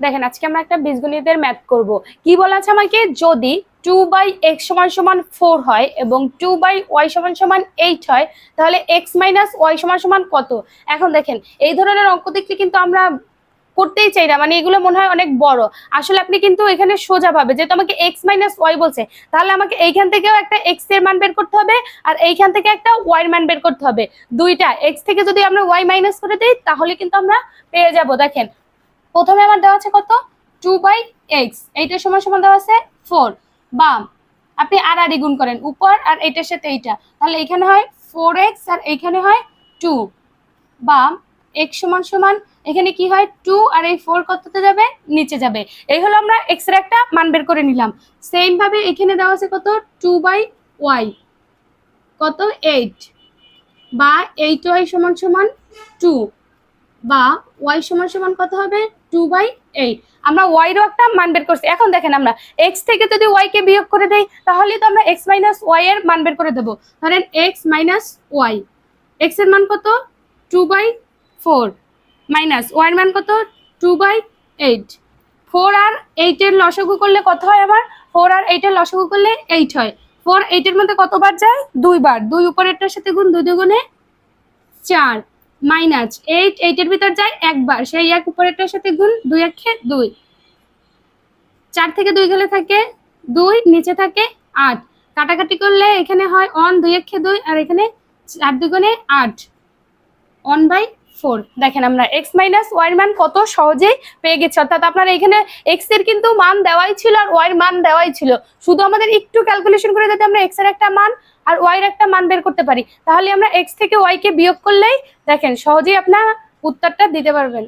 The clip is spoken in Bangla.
দেখেন, আজকে আমরা একটা বীজগণিতের ম্যাথ করব। কি বলা আছে আমাকে? যদি টু বাই এক্স সমান সমান ফোর হয় এবং টু বাই ওয়াই সমান সমান এইট হয়, তাহলে এক্স মাইনাস ওয়াই সমান সমান কত? এখন দেখেন, এই ধরনের অঙ্ক দেখলে কিন্তু আমরা করতেই চাই না মানে এগুলো মনে হয় অনেক বড়। আসলে আপনি কিন্তু এখানে সোজা পাবে যেহেতু আমাকে এক্স মাইনাস ওয়াই বলছে, তাহলে আমাকে এইখান থেকেও একটা এক্সের মান বের করতে হবে আর এইখান থেকে একটা ওয়াই মান বের করতে হবে। দুইটা এক্স থেকে যদি আমরা ওয়াই মাইনাস করে দিই, তাহলে কিন্তু আমরা পেয়ে যাব। দেখেন প্রথমে আমার দেওয়া আছে কত? টু বাই এক্স এইটার সমান সমান দেওয়া আছে ফোর বাম। আপনি আর আর গুণ করেন। উপর আর এইটার সাথে এইটা। তাহলে এখানে হয় ফোর এক্স আর এইখানে হয় টু বাম এক্স সমান সমান, এখানে কি হয়? টু আর এই ফোর কততে যাবে? নিচে যাবে। এই হলো আমরা এক্সের একটা মান বের করে নিলাম। সেম ভাবে এখানে দেওয়া আছে কত? টু বাই ওয়াই কত? এইট বা এইট ওয়াই সমান সমান টু বা ওয়াই সমান সমান কত হবে? টু বাই এইট আমরা ওয়াইরও একটা মান বের করছি। এখন দেখেন আমরা এক্স থেকে যদি ওয়াই কে বিয়োগ করে দেই, তাহলে তো আমরা এক্স মাইনাস ওয়াই এর মান বের করে দেবো। ধরেন এক্স মাইনাস ওয়াই এক্সের মান কত? Two by four minus Y এর মান কত? টু বাই এইট ফোর আর এইটের লসগু করলে কত হয় আমার ফোর আর এইটের লসগু করলে এইট হয়। ফোর এইটের মধ্যে কতবার যায়? দুইবার। দুই উপরেরটার সাথে গুণ দুই দুগুণে চার। মাইনাস এইট এইটের ভিতর যায় একবার। সেই এক উপরেরটার সাথে গুণ দুই একে দুই। চার থেকে দুই গেলে থাকে দুই, নিচে থাকে আট। কাটাকাটি করলে এখানে হয় অন দুই একে দুই, আর এখানে চার দুগুণে আট। অন বাই ফোর দেখেন আমরা এক্স মাইনাস ওয়াই মান কত সহজেই পেয়ে গেছি। অর্থাৎ আপনার এখানে এক্সের কিন্তু মান দেওয়াই ছিল আর ওয়াই মান দেওয়াই ছিল। শুধু আমাদের একটু ক্যালকুলেশন করে যাতে আমরা এক্সের একটা মান আর ওয়াই এর একটা মান বের করতে পারি। তাহলে আমরা এক্স থেকে ওয়াই কে বিয়োগ করলেই দেখেন সহজেই আপনার উত্তরটা দিতে পারবেন।